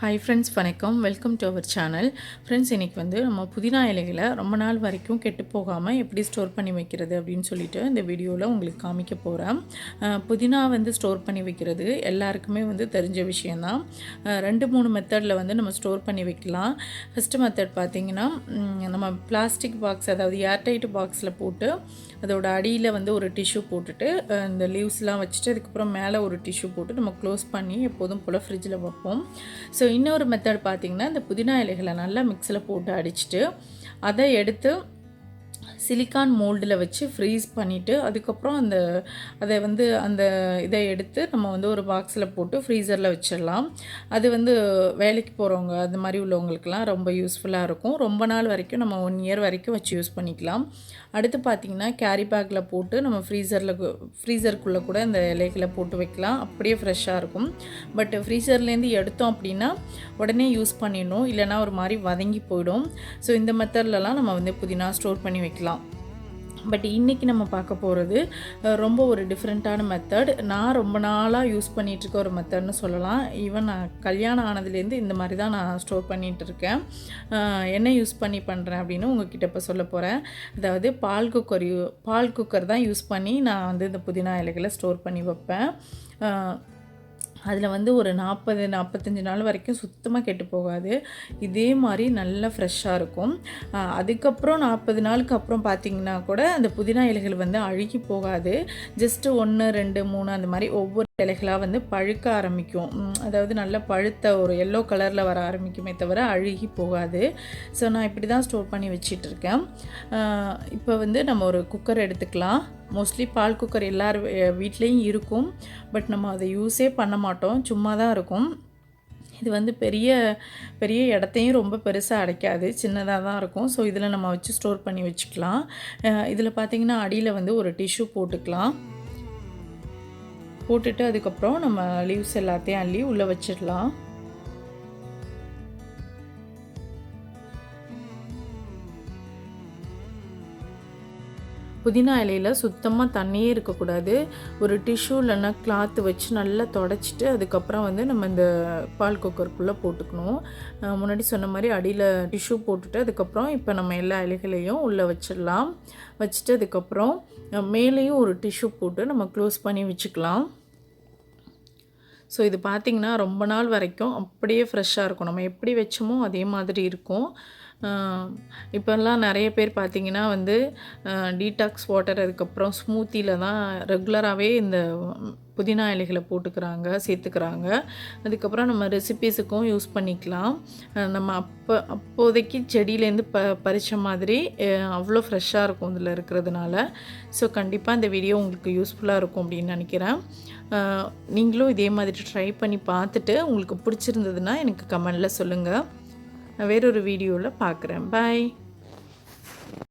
Hi friends வணக்கம். Welcome to our channel friends இன்றைக்கி வந்து நம்ம புதினா இலைகளை ரொம்ப நாள் வரைக்கும் கெட்டு போகாமல் எப்படி ஸ்டோர் பண்ணி வைக்கிறது அப்படின்னு சொல்லிட்டு இந்த வீடியோவில் உங்களுக்கு காமிக்க போகிறேன் புதினா வந்து ஸ்டோர் பண்ணி வைக்கிறது எல்லாருக்குமே வந்து தெரிஞ்ச விஷயந்தான் ரெண்டு மூணு மெத்தடில் வந்து நம்ம ஸ்டோர் பண்ணி வைக்கலாம். ஃபஸ்ட்டு மெத்தட் பார்த்திங்கன்னா நம்ம பிளாஸ்டிக் பாக்ஸ் அதாவது ஏர்டைட் பாக்ஸில் போட்டு அதோட அடியில் வந்து ஒரு டிஷ்யூ போட்டுட்டு இந்த லீவ்ஸ்லாம் வச்சுட்டு அதுக்கப்புறம் மேலே ஒரு டிஷ்யூ போட்டு நம்ம க்ளோஸ் பண்ணி எப்போதும் போல் ஃப்ரிட்ஜில் வைப்போம். ஸோ இன்னொரு மெத்தட் பார்த்திங்கன்னா இந்த புதினா இலைகளை நல்லா மிக்ஸில் போட்டு அடிச்சிட்டு அதை எடுத்து சிலிக்கான் மோல்டில் வச்சு ஃப்ரீஸ் பண்ணிவிட்டு அதுக்கப்புறம் அந்த அதை வந்து அந்த இதை எடுத்து நம்ம வந்து ஒரு பாக்ஸில் போட்டு ஃப்ரீசரில் வச்சிடலாம். அது வந்து வேலைக்கு போகிறவங்க அது மாதிரி உள்ளவங்களுக்குலாம் ரொம்ப யூஸ்ஃபுல்லாக இருக்கும். ரொம்ப நாள் வரைக்கும் நம்ம ஒன் இயர் வரைக்கும் வச்சு யூஸ் பண்ணிக்கலாம். அடுத்து பார்த்திங்கன்னா கேரி பேக்கில் போட்டு நம்ம ஃப்ரீசரில் ஃப்ரீசருக்குள்ளே கூட இந்த இலைகளை போட்டு வைக்கலாம். அப்படியே ஃப்ரெஷ்ஷாக இருக்கும். பட் ஃப்ரீசர்லேருந்து எடுத்தோம் அப்படின்னா உடனே யூஸ் பண்ணிடணும். இல்லைன்னா ஒரு மாதிரி வதங்கி போயிடும். ஸோ இந்த மெத்தட்லலாம் நம்ம வந்து புதினா ஸ்டோர் பண்ணி வைக்கலாம். பட் இன்றைக்கி நம்ம பார்க்க போகிறது ரொம்ப ஒரு டிஃப்ரெண்ட்டான மெத்தட் நான் ரொம்ப நாளாக யூஸ் பண்ணிகிட்டு இருக்க ஒரு மெத்தட்னு சொல்லலாம். ஈவன் நான் கல்யாணம் ஆனதுலேருந்து இந்த மாதிரி தான் நான் ஸ்டோர் பண்ணிகிட்டு இருக்கேன். என்ன யூஸ் பண்ணி பண்ணுறேன் அப்படின்னு உங்ககிட்ட இப்போ சொல்ல போகிறேன் அதாவது பால் குக்கர் யூ பால் குக்கர் தான் யூஸ் பண்ணி நான் வந்து இந்த புதினா இலைகளை ஸ்டோர் பண்ணி வைப்பேன். அதில் வந்து ஒரு நாற்பது நாற்பத்தஞ்சு நாள் வரைக்கும் சுத்தமாக கெட்டு போகாது. இதே மாதிரி நல்லா ஃப்ரெஷ்ஷாக இருக்கும். அதுக்கப்புறம் நாற்பது நாளுக்கு அப்புறம் பார்த்தீங்கன்னா கூட அந்த புதினா இலைகள் வந்து அழுகி போகாது. ஜஸ்ட்டு ஒன்று ரெண்டு மூணு அந்த மாதிரி ஒவ்வொரு இலைகளாக வந்து பழுக்க ஆரம்பிக்கும். அதாவது நல்லா பழுத்த ஒரு எல்லோ கலரில் வர ஆரம்பிக்குமே தவிர அழுகி போகாது. ஸோ நான் இப்படி தான் ஸ்டோர் பண்ணி வச்சிட்ருக்கேன் இப்போ வந்து நம்ம ஒரு குக்கர் எடுத்துக்கலாம். மோஸ்ட்லி பால் குக்கர் எல்லார் வீட்லேயும் இருக்கும். பட் நம்ம அதை யூஸே பண்ண மாட்டோம். சும்மா தான் இருக்கும். இது வந்து பெரிய பெரிய இடத்தையும் ரொம்ப பெருசாக அடைக்காது. சின்னதாக தான் இருக்கும். ஸோ இதில் நம்ம வச்சு ஸ்டோர் பண்ணி வச்சுக்கலாம். இதில் பார்த்தீங்கன்னா அடியில் வந்து ஒரு டிஷ்யூ போட்டுக்கலாம். போட்டுட்டு அதுக்கப்புறம் நம்ம லீவ்ஸ் எல்லாத்தையும் அள்ளி உள்ளே வச்சிடலாம். புதினா இலையில் சுத்தமாக தண்ணியே இருக்கக்கூடாது. ஒரு டிஷ்யூ இல்லைன்னா கிளாத்து வச்சு நல்லா தொடச்சிட்டு அதுக்கப்புறம் வந்து நம்ம இந்த பால் குக்கருக்குள்ளே போட்டுக்கணும். முன்னாடி சொன்ன மாதிரி அடியில் டிஷ்யூ போட்டுட்டு அதுக்கப்புறம் இப்போ நம்ம எல்லா இலைகளையும் உள்ளே வச்சிடலாம். வச்சுட்டு அதுக்கப்புறம் மேலேயும் ஒரு டிஷ்யூ போட்டு நம்ம க்ளோஸ் பண்ணி வச்சுக்கலாம். ஸோ இது பார்த்திங்கன்னா ரொம்ப நாள் வரைக்கும் அப்படியே ஃப்ரெஷ்ஷாக இருக்கும். நம்ம எப்படி வச்சோமோ அதே மாதிரி இருக்கும். இப்போல்லாம் நிறைய பேர் பார்த்திங்கன்னா வந்து டீடாக்ஸ் வாட்டர் அதுக்கப்புறம் ஸ்மூத்தியில் தான் ரெகுலராகவே இந்த புதினா இலைகளை போட்டுக்கிறாங்க சேர்த்துக்கிறாங்க. அதுக்கப்புறம் நம்ம ரெசிபீஸுக்கும் யூஸ் பண்ணிக்கலாம். நம்ம அப்போ அப்போதைக்கு செடியிலேருந்து ப பறித்த மாதிரி அவ்வளோ ஃப்ரெஷ்ஷாக இருக்கும் இதில் இருக்கிறதுனால. ஸோ கண்டிப்பாக இந்த வீடியோ உங்களுக்கு யூஸ்ஃபுல்லாக இருக்கும் அப்படின்னு நினைக்கிறேன். நீங்களும் இதே மாதிரி ட்ரை பண்ணி பார்த்துட்டு உங்களுக்கு பிடிச்சிருந்ததுன்னா எனக்கு கமெண்டில் சொல்லுங்கள் வேறொரு வீடியோவில் பார்க்குறேன் பாய்